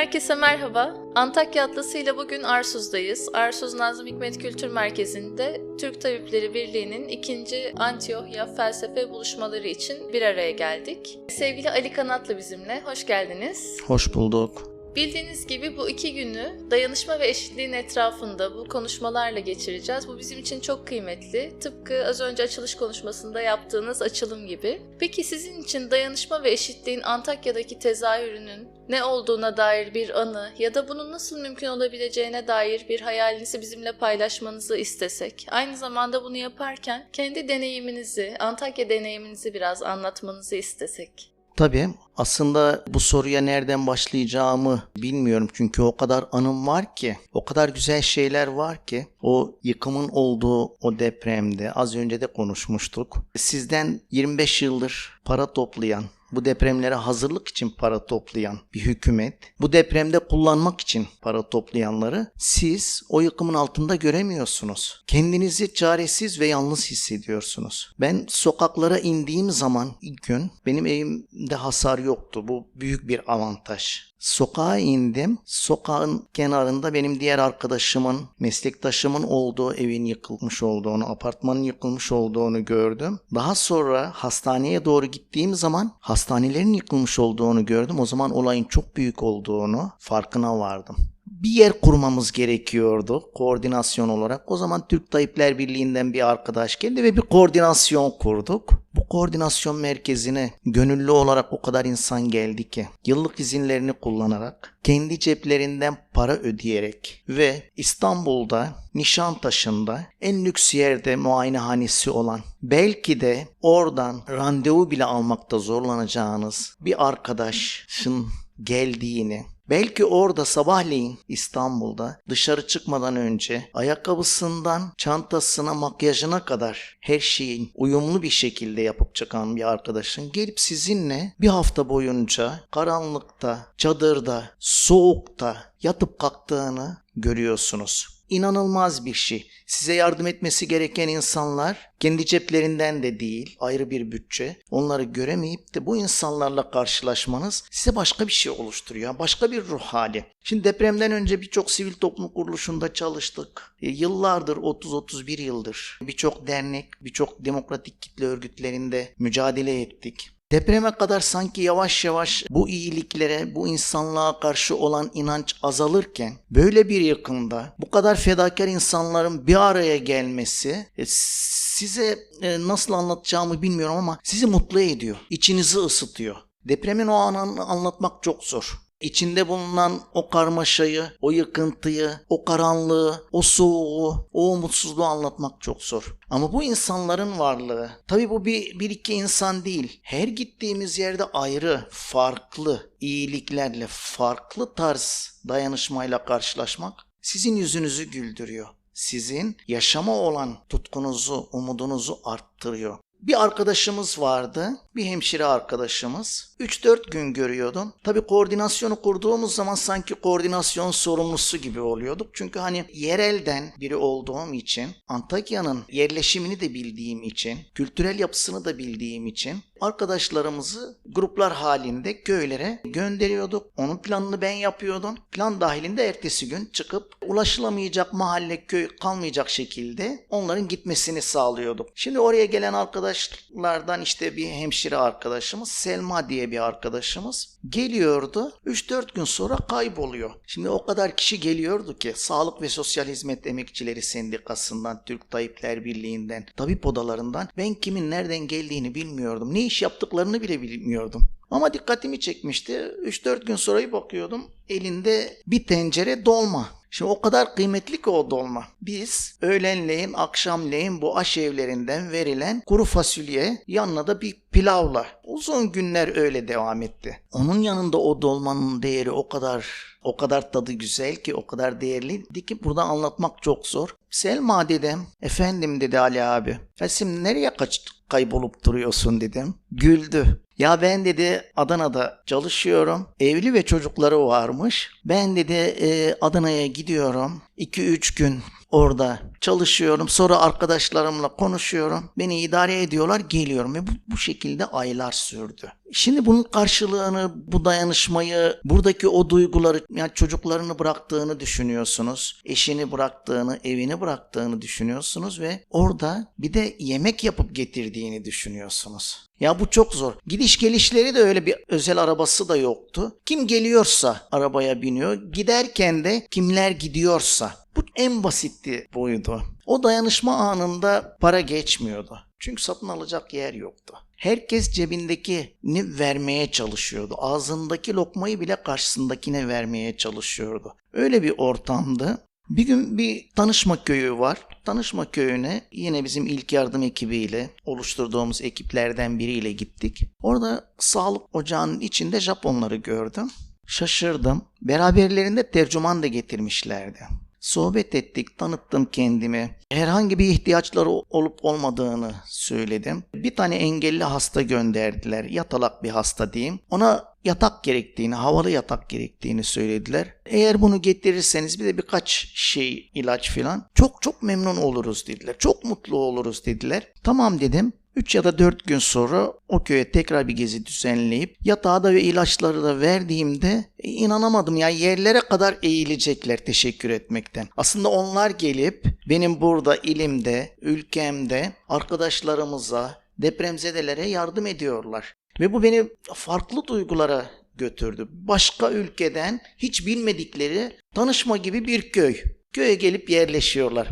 Herkese merhaba. Antakya Atlası ile bugün Arsuz'dayız. Arsuz Nazım Hikmet Kültür Merkezi'nde Türk Tabipleri Birliği'nin ikinci Antiohya felsefe buluşmaları için bir araya geldik. Sevgili Ali Kanatlı bizimle. Hoş geldiniz. Hoş bulduk. Bildiğiniz gibi bu iki günü dayanışma ve eşitliğin etrafında bu konuşmalarla geçireceğiz. Bu bizim için çok kıymetli. Tıpkı az önce açılış konuşmasında yaptığınız açılım gibi. Peki sizin için dayanışma ve eşitliğin Antakya'daki tezahürünün ne olduğuna dair bir anı ya da bunun nasıl mümkün olabileceğine dair bir hayalinizi bizimle paylaşmanızı istesek. Aynı zamanda bunu yaparken kendi deneyiminizi, Antakya deneyiminizi biraz anlatmanızı istesek. Tabii aslında bu soruya nereden başlayacağımı bilmiyorum çünkü o kadar anım var ki, o kadar güzel şeyler var ki o yıkımın olduğu o depremde az önce de konuşmuştuk. Sizden 25 yıldır para toplayan, bu depremlere hazırlık için para toplayan bir hükümet, bu depremde kullanmak için para toplayanları siz o yıkımın altında göremiyorsunuz. Kendinizi çaresiz ve yalnız hissediyorsunuz. Ben sokaklara indiğim zaman ilk gün benim evimde hasar yoktu. Bu büyük bir avantaj. Sokağa indim. Sokağın kenarında benim diğer arkadaşımın, meslektaşımın olduğu evin yıkılmış olduğunu, apartmanın yıkılmış olduğunu gördüm. Daha sonra hastaneye doğru gittiğim zaman hastanelerin yıkılmış olduğunu gördüm. O zaman olayın çok büyük olduğunu farkına vardım bir yer kurmamız gerekiyordu koordinasyon olarak. O zaman Türk Tayyipler Birliği'nden bir arkadaş geldi ve bir koordinasyon kurduk. Bu koordinasyon merkezine gönüllü olarak o kadar insan geldi ki yıllık izinlerini kullanarak kendi ceplerinden para ödeyerek ve İstanbul'da Nişantaşı'nda en lüks yerde muayenehanesi olan belki de oradan randevu bile almakta zorlanacağınız bir arkadaşın geldiğini Belki orada sabahleyin İstanbul'da dışarı çıkmadan önce ayakkabısından çantasına makyajına kadar her şeyin uyumlu bir şekilde yapıp çıkan bir arkadaşın gelip sizinle bir hafta boyunca karanlıkta, çadırda, soğukta yatıp kalktığını görüyorsunuz inanılmaz bir şey. Size yardım etmesi gereken insanlar kendi ceplerinden de değil ayrı bir bütçe. Onları göremeyip de bu insanlarla karşılaşmanız size başka bir şey oluşturuyor. Başka bir ruh hali. Şimdi depremden önce birçok sivil toplum kuruluşunda çalıştık. E, yıllardır 30-31 yıldır birçok dernek, birçok demokratik kitle örgütlerinde mücadele ettik. Depreme kadar sanki yavaş yavaş bu iyiliklere, bu insanlığa karşı olan inanç azalırken böyle bir yıkımda bu kadar fedakar insanların bir araya gelmesi e, size e, nasıl anlatacağımı bilmiyorum ama sizi mutlu ediyor. İçinizi ısıtıyor. Depremin o anını anlatmak çok zor. İçinde bulunan o karmaşayı, o yıkıntıyı, o karanlığı, o soğuğu, o umutsuzluğu anlatmak çok zor. Ama bu insanların varlığı, tabi bu bir, bir iki insan değil. Her gittiğimiz yerde ayrı, farklı iyiliklerle, farklı tarz dayanışmayla karşılaşmak sizin yüzünüzü güldürüyor. Sizin yaşama olan tutkunuzu, umudunuzu arttırıyor. Bir arkadaşımız vardı. Bir hemşire arkadaşımız. 3-4 gün görüyordum. Tabii koordinasyonu kurduğumuz zaman sanki koordinasyon sorumlusu gibi oluyorduk. Çünkü hani yerelden biri olduğum için, Antakya'nın yerleşimini de bildiğim için, kültürel yapısını da bildiğim için arkadaşlarımızı gruplar halinde köylere gönderiyorduk. Onun planını ben yapıyordum. Plan dahilinde ertesi gün çıkıp ulaşılamayacak mahalle köy kalmayacak şekilde onların gitmesini sağlıyorduk. Şimdi oraya gelen arkadaşlardan işte bir hemşire arkadaşımız Selma diye bir arkadaşımız geliyordu. 3-4 gün sonra kayboluyor. Şimdi o kadar kişi geliyordu ki Sağlık ve Sosyal Hizmet Emekçileri Sendikası'ndan, Türk Tabipler Birliği'nden, tabip odalarından ben kimin nereden geldiğini bilmiyordum. Ne iş yaptıklarını bile bilmiyordum. Ama dikkatimi çekmişti. 3-4 gün sonra bakıyordum elinde bir tencere dolma. Şimdi o kadar kıymetli ki o dolma. Biz öğlenleyin, akşamleyin bu aşevlerinden verilen kuru fasulye yanına da bir pilavla uzun günler öyle devam etti. Onun yanında o dolmanın değeri o kadar o kadar tadı güzel ki o kadar değerliydi ki burada anlatmak çok zor. Selma dedim. Efendim dedi Ali abi. Şimdi nereye kaç kaybolup duruyorsun dedim. Güldü. Ya ben dedi Adana'da çalışıyorum. Evli ve çocukları varmış. Ben dedi e, Adana'ya gidiyorum. 2-3 gün Orada çalışıyorum. Sonra arkadaşlarımla konuşuyorum. Beni idare ediyorlar. Geliyorum ve bu, bu şekilde aylar sürdü. Şimdi bunun karşılığını, bu dayanışmayı, buradaki o duyguları, yani çocuklarını bıraktığını düşünüyorsunuz. Eşini bıraktığını, evini bıraktığını düşünüyorsunuz ve orada bir de yemek yapıp getirdiğini düşünüyorsunuz. Ya bu çok zor. Gidiş gelişleri de öyle bir özel arabası da yoktu. Kim geliyorsa arabaya biniyor. Giderken de kimler gidiyorsa. Bu en basitti buydu. O dayanışma anında para geçmiyordu. Çünkü satın alacak yer yoktu. Herkes cebindekini vermeye çalışıyordu. Ağzındaki lokmayı bile karşısındakine vermeye çalışıyordu. Öyle bir ortamdı. Bir gün bir tanışma köyü var. Tanışma köyüne yine bizim ilk yardım ekibiyle oluşturduğumuz ekiplerden biriyle gittik. Orada sağlık ocağının içinde Japonları gördüm. Şaşırdım. Beraberlerinde tercüman da getirmişlerdi. Sohbet ettik, tanıttım kendimi. Herhangi bir ihtiyaçları olup olmadığını söyledim. Bir tane engelli hasta gönderdiler. Yatalak bir hasta diyeyim. Ona yatak gerektiğini, havalı yatak gerektiğini söylediler. Eğer bunu getirirseniz bir de birkaç şey ilaç filan çok çok memnun oluruz dediler. Çok mutlu oluruz dediler. Tamam dedim. 3 ya da 4 gün sonra o köye tekrar bir gezi düzenleyip yatağı da ve ilaçları da verdiğimde e, inanamadım. Yani yerlere kadar eğilecekler teşekkür etmekten. Aslında onlar gelip benim burada ilimde, ülkemde arkadaşlarımıza, depremzedelere yardım ediyorlar. Ve bu beni farklı duygulara götürdü. Başka ülkeden hiç bilmedikleri tanışma gibi bir köy. Köye gelip yerleşiyorlar.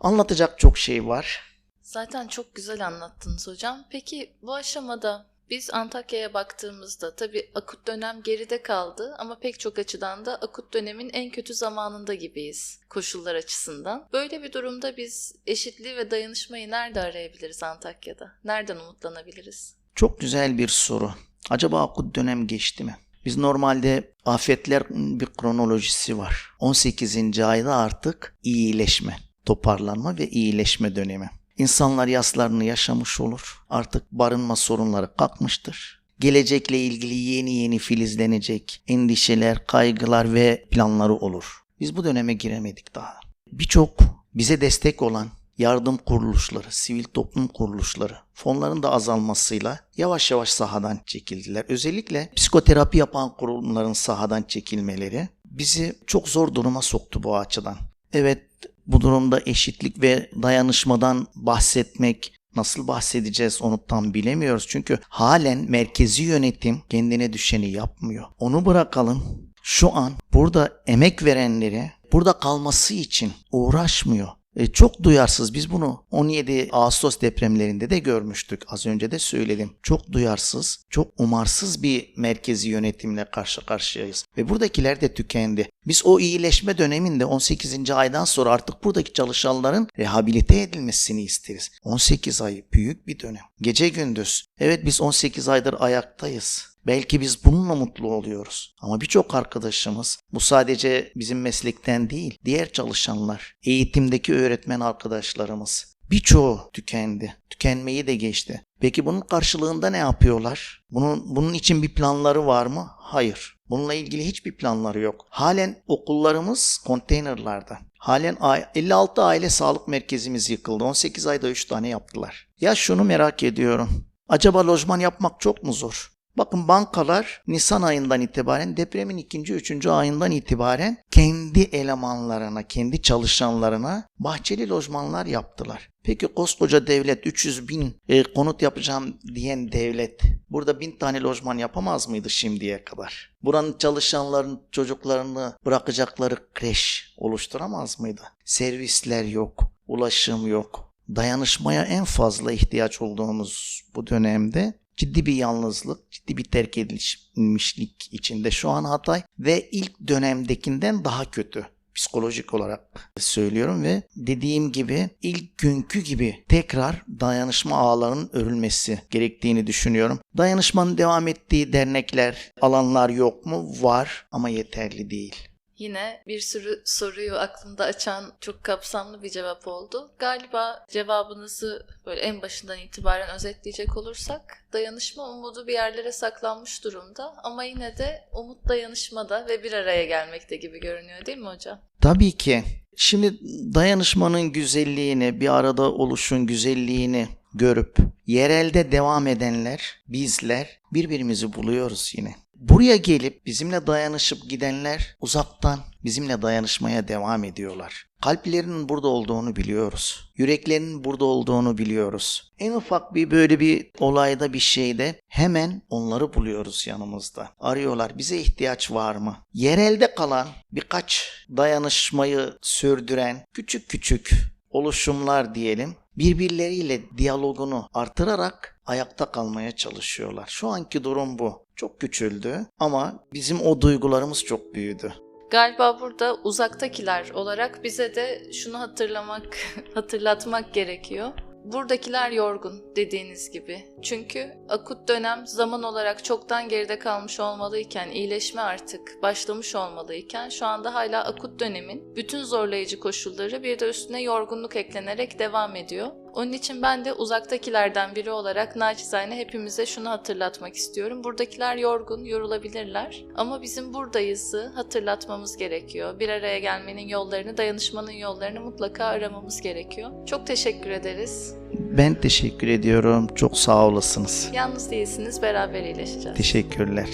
Anlatacak çok şey var. Zaten çok güzel anlattınız hocam. Peki bu aşamada biz Antakya'ya baktığımızda tabii akut dönem geride kaldı ama pek çok açıdan da akut dönemin en kötü zamanında gibiyiz koşullar açısından. Böyle bir durumda biz eşitliği ve dayanışmayı nerede arayabiliriz Antakya'da? Nereden umutlanabiliriz? Çok güzel bir soru. Acaba akut dönem geçti mi? Biz normalde afetler bir kronolojisi var. 18. ayda artık iyileşme, toparlanma ve iyileşme dönemi. İnsanlar yaslarını yaşamış olur. Artık barınma sorunları kalkmıştır. Gelecekle ilgili yeni yeni filizlenecek endişeler, kaygılar ve planları olur. Biz bu döneme giremedik daha. Birçok bize destek olan yardım kuruluşları, sivil toplum kuruluşları fonların da azalmasıyla yavaş yavaş sahadan çekildiler. Özellikle psikoterapi yapan kurumların sahadan çekilmeleri bizi çok zor duruma soktu bu açıdan. Evet bu durumda eşitlik ve dayanışmadan bahsetmek nasıl bahsedeceğiz onu tam bilemiyoruz. Çünkü halen merkezi yönetim kendine düşeni yapmıyor. Onu bırakalım. Şu an burada emek verenleri burada kalması için uğraşmıyor. E, çok duyarsız. Biz bunu 17 Ağustos depremlerinde de görmüştük. Az önce de söyledim. Çok duyarsız, çok umarsız bir merkezi yönetimle karşı karşıyayız. Ve buradakiler de tükendi. Biz o iyileşme döneminde 18. aydan sonra artık buradaki çalışanların rehabilite edilmesini isteriz. 18 ay büyük bir dönem. Gece gündüz. Evet biz 18 aydır ayaktayız. Belki biz bununla mutlu oluyoruz. Ama birçok arkadaşımız bu sadece bizim meslekten değil, diğer çalışanlar, eğitimdeki öğretmen arkadaşlarımız birçoğu tükendi. Tükenmeyi de geçti. Peki bunun karşılığında ne yapıyorlar? Bunun bunun için bir planları var mı? Hayır. Bununla ilgili hiçbir planları yok. Halen okullarımız konteynerlarda. Halen 56 aile sağlık merkezimiz yıkıldı. 18 ayda 3 tane yaptılar. Ya şunu merak ediyorum. Acaba lojman yapmak çok mu zor? Bakın bankalar Nisan ayından itibaren depremin ikinci, üçüncü ayından itibaren kendi elemanlarına, kendi çalışanlarına bahçeli lojmanlar yaptılar. Peki koskoca devlet 300 bin e, konut yapacağım diyen devlet burada bin tane lojman yapamaz mıydı şimdiye kadar? Buranın çalışanların çocuklarını bırakacakları kreş oluşturamaz mıydı? Servisler yok, ulaşım yok. Dayanışmaya en fazla ihtiyaç olduğumuz bu dönemde ciddi bir yalnızlık, ciddi bir terk edilmişlik içinde şu an Hatay ve ilk dönemdekinden daha kötü psikolojik olarak söylüyorum ve dediğim gibi ilk günkü gibi tekrar dayanışma ağlarının örülmesi gerektiğini düşünüyorum. Dayanışmanın devam ettiği dernekler, alanlar yok mu? Var ama yeterli değil. Yine bir sürü soruyu aklımda açan çok kapsamlı bir cevap oldu. Galiba cevabınızı böyle en başından itibaren özetleyecek olursak dayanışma umudu bir yerlere saklanmış durumda ama yine de umut dayanışmada ve bir araya gelmekte gibi görünüyor değil mi hocam? Tabii ki. Şimdi dayanışmanın güzelliğini, bir arada oluşun güzelliğini görüp yerelde devam edenler, bizler birbirimizi buluyoruz yine. Buraya gelip bizimle dayanışıp gidenler uzaktan bizimle dayanışmaya devam ediyorlar. Kalplerinin burada olduğunu biliyoruz. Yüreklerinin burada olduğunu biliyoruz. En ufak bir böyle bir olayda bir şeyde hemen onları buluyoruz yanımızda. Arıyorlar bize ihtiyaç var mı? Yerelde kalan birkaç dayanışmayı sürdüren küçük küçük oluşumlar diyelim birbirleriyle diyalogunu artırarak ayakta kalmaya çalışıyorlar. Şu anki durum bu. Çok küçüldü ama bizim o duygularımız çok büyüdü. Galiba burada uzaktakiler olarak bize de şunu hatırlamak, hatırlatmak gerekiyor. Buradakiler yorgun dediğiniz gibi. Çünkü akut dönem zaman olarak çoktan geride kalmış olmalıyken, iyileşme artık başlamış olmalıyken şu anda hala akut dönemin bütün zorlayıcı koşulları bir de üstüne yorgunluk eklenerek devam ediyor. Onun için ben de uzaktakilerden biri olarak naçizane hepimize şunu hatırlatmak istiyorum. Buradakiler yorgun, yorulabilirler ama bizim buradayızı hatırlatmamız gerekiyor. Bir araya gelmenin yollarını, dayanışmanın yollarını mutlaka aramamız gerekiyor. Çok teşekkür ederiz. Ben teşekkür ediyorum. Çok sağ olasınız. Yalnız değilsiniz, beraber iyileşeceğiz. Teşekkürler.